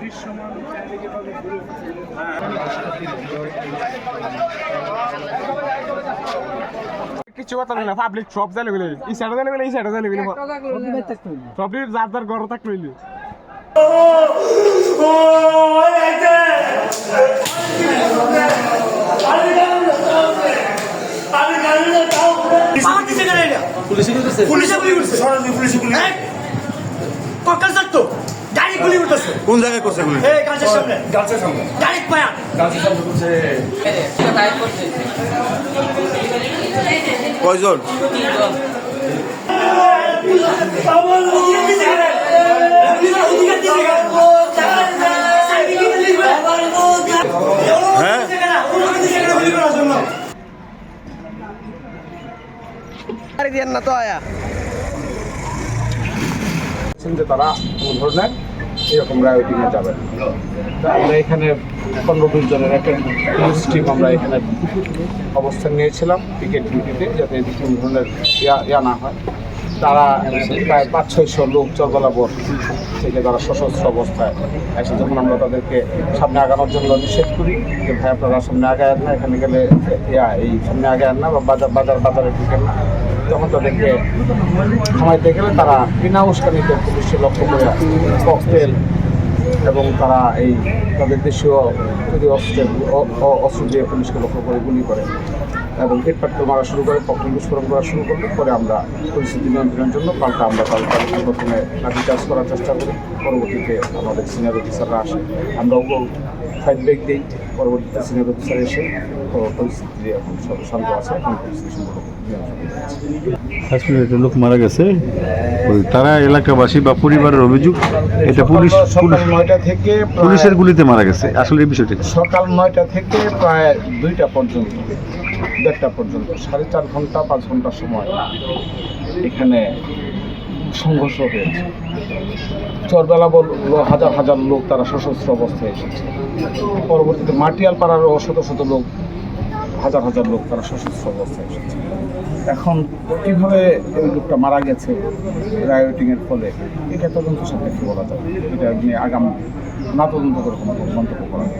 দৃশ্যমান চারিদিকে পাবে কিছু কথা না পাবলিক সব জানে বলে এই সাইডে জানে বলে এই সাইডে জানে বলে সবই যার যার ঘর থাকলে পুলিশে পুলিশে গুলি হ্যাঁ কক্কাল তো গাড়ি গুলি করতেছে। কোন জায়গায় করছে গুলি? এই গাছের সামনে। গাছের সামনে। গাড়ি পায়া গাছের সামনে করছে। কয়জন? হ্যাঁ? বলছেন যে তারা কোনো ধরনের এরকম রায়োটিংয়ে যাবে। তা আমরা এখানে পনেরো বিশ জনের একটা টিম আমরা এখানে অবস্থান নিয়েছিলাম পিকেট ডিউটিতে যাতে কোনো ধরনের ইয়া না হয়। তারা প্রায় পাঁচ ছয়শো লোক চলবলাবর থেকে তারা সশস্ত্র অবস্থায় এসে যখন আমরা তাদেরকে সামনে আগানোর জন্য নিষেধ করি যে, ভাই, আপনারা সামনে আগায় না, এখানে গেলে ইয়া, এই সামনে আগায় না বা বাজার বাজার, বাজারে ঢুকেন না। তখন তাদেরকে থামাইতে গেলে তারা বিনা উস্কানিতে পুলিশে লক্ষ্য করে ককটেল এবং তারা এই তাদের দেশীয় যদি অস্ত্র অস্ত্র দিয়ে পুলিশকে লক্ষ্য করে গুলি করে। এবং পেটপাট্ট মারা শুরু করে ককটেল বিস্ফোরণ করা শুরু করলে পরে আমরা পরিস্থিতি নিয়ন্ত্রণের জন্য পাল্টা আমরা তাদের তাদেরকে প্রথমে লাঠি চার্জ করার চেষ্টা করি। পরবর্তীতে আমাদের সিনিয়র অফিসাররা আসে। আমরাও ফাইট ব্রেক দিই। পরবর্তীতে সিনিয়র অফিসার এসে পরিস্থিতি এখন সব শান্ত আছে। এখন পরিস্থিতি একটা লোক মারা গেছে তারা এলাকাবাসী বা পরিবারের অভিযোগ এটা পুলিশ সকাল পুলিশ নয়টা থেকে পুলিশের গুলিতে মারা গেছে। আসলে এই বিষয়টা সকাল নয়টা থেকে প্রায় দুইটা পর্যন্ত। দেড়টা পর্যন্ত, সাড়ে চার ঘণ্টা, পাঁচ ঘণ্টা সময় এখানে সংঘর্ষ হয়েছে। চরবেলা বল, হাজার হাজার লোক তারা সশস্ত্র অবস্থায় এসেছে। পরবর্তীতে মাটিয়াল পাড়ারও শত শত লোক, হাজার হাজার লোক তারা সশস্ত্র অবস্থায় এসেছে। এখন কীভাবে এই লোকটা মারা গেছে রায়োটিং এর ফলে, এটা তদন্ত সাপেক্ষে বলা যায় এটা নিয়ে আগাম না তদন্ত করে কোনো মন্তব্য করা না।